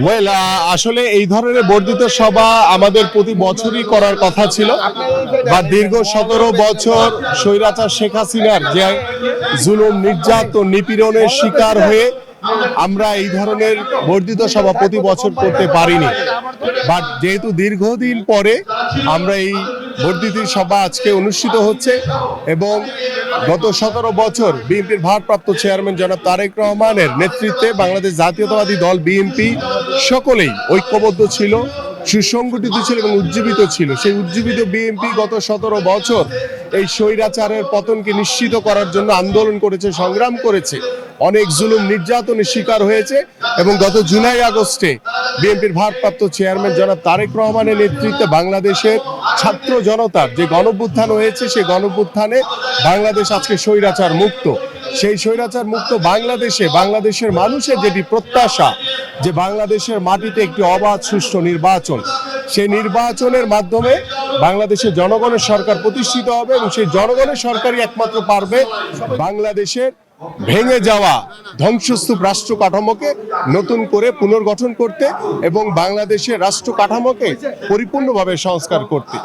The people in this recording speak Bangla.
ওয়েল আসলে এই ধরনের বর্ধিত সভা আমাদের প্রতি বছরই করার কথা ছিল। বা দীর্ঘ সতেরো বছর স্বৈরাচার শেখ হাসিনার যে জুলুম, নির্যাতন, নিপীড়নের শিকার হয়ে আমরা এই ধরনের বর্ধিত সভা প্রতি বছর করতে পারিনি। বাট যেহেতু দীর্ঘদিন পরে আমরা এই বর্ধিত সভা আজকে অনুষ্ঠিত হচ্ছে এবং গত সতেরো বছর বিএনপির ভারপ্রাপ্ত চেয়ারম্যান জনাব তারেক রহমানের নেতৃত্বে বাংলাদেশ জাতীয়তাবাদী দল বিএনপি সকলেই ঐক্যবদ্ধ ছিল, সুসংগঠিত ছিল এবং উজ্জীবিত ছিল। সেই উজ্জীবিত বিএনপি গত সতেরো বছর এই স্বৈরাচারের পতনকে নিশ্চিত করার জন্য আন্দোলন করেছে, সংগ্রাম করেছে। অনেক জুলুম নির্যাতনের শিকার হয়েছে এবং গত জুলাই আগস্টে বিএনপির ভারপ্রাপ্ত চেয়ারম্যান জনাব তারেক রহমানের নেতৃত্বে বাংলাদেশের ছাত্র জনতার যে গণভ্যুত্থান হয়েছে, সেই গণভ্যুত্থানে বাংলাদেশ আজকে স্বৈরাচার মুক্ত। সেই স্বৈরাচার মুক্ত বাংলাদেশে, বাংলাদেশের মানুষের যেটি প্রত্যাশা, যে বাংলাদেশের মাটিতে একটি অবাধ, সুষ্ঠু নির্বাচন, সেই নির্বাচনের মাধ্যমে বাংলাদেশের জনগণের সরকার প্রতিষ্ঠিত হবে এবং সেই জনগণের সরকারই একমাত্র পারবে বাংলাদেশের ভেঙে যাওয়া ধ্বংসস্তূপ রাষ্ট্র কাঠামোকে নতুন করে পুনর্গঠন করতে এবং বাংলাদেশের রাষ্ট্র কাঠামোকে পরিপূর্ণভাবে সংস্কার করতে।